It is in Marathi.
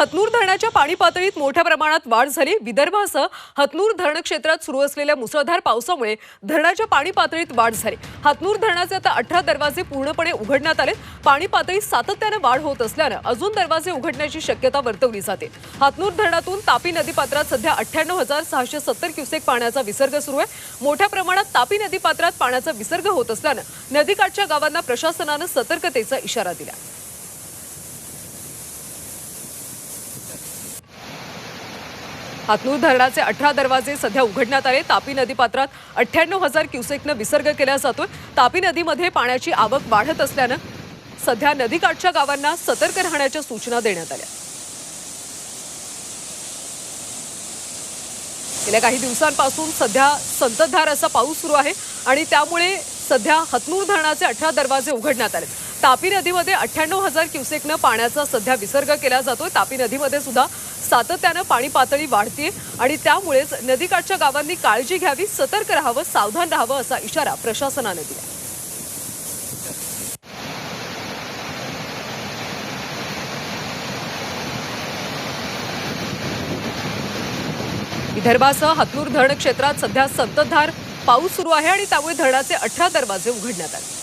हतनूर धरणाच्या पाणी पातळीत मोठ्या प्रमाणात वाढ झाली. विदर्भासह हतनूर धरण क्षेत्रात सुरू असलेल्या मुसळधार पावसामुळे धरणाच्या पाणी पातळीत वाढ झाली. हतनूर धरणाचे आता अठरा दरवाजे पूर्णपणे उघडण्यात आले पाणी पातळीत सातत्यानं वाढ होत असल्यानं अजून दरवाजे उघडण्याची शक्यता वर्तवली जाते. हतनूर धरणातून तापी नदीपात्रात सध्या अठ्ठ्याण्णव हजार सहाशे सत्तर क्युसेक पाण्याचा विसर्ग सुरू आहे. मोठ्या प्रमाणात तापी नदीपात्रात पाण्याचा विसर्ग होत असल्यानं नदीकाठच्या गावांना प्रशासनानं सतर्कतेचा इशारा दिला. हातनूर धरणाचे अठरा दरवाजे सध्या उघडण्यात आले. तापी नदीपात्रात अठ्ठ्याण्णव हजार क्युसेकनं विसर्ग केला जातोय. तापी नदीमध्ये पाण्याची आवक वाढत असल्यानं सध्या नदीकाठच्या गावांना सतर्क राहण्याच्या सूचना देण्यात आल्या. गेल्या काही दिवसांपासून सध्या संततधार असा पाऊस सुरू आहे आणि त्यामुळे सध्या हतनूर धरणाचे अठरा दरवाजे उघडण्यात आले तापी नदीमध्ये अठ्ठ्याण्णव हजार क्युसेकनं पाण्याचा सध्या विसर्ग केला जातोय. तापी नदीमध्ये सुद्धा सातत्यानं पाणी पातळी वाढतीये आणि त्यामुळेच नदीकाठच्या गावांनी काळजी घ्यावी सतर्क राहावं सावधान राहावं असा इशारा प्रशासनानं दिला विदर्भासह हतनूर धरण क्षेत्रात सध्या संततधार पाऊस सुरू आहे आणि त्यामुळे धरणाचे अठरा दरवाजे उघडण्यात आले.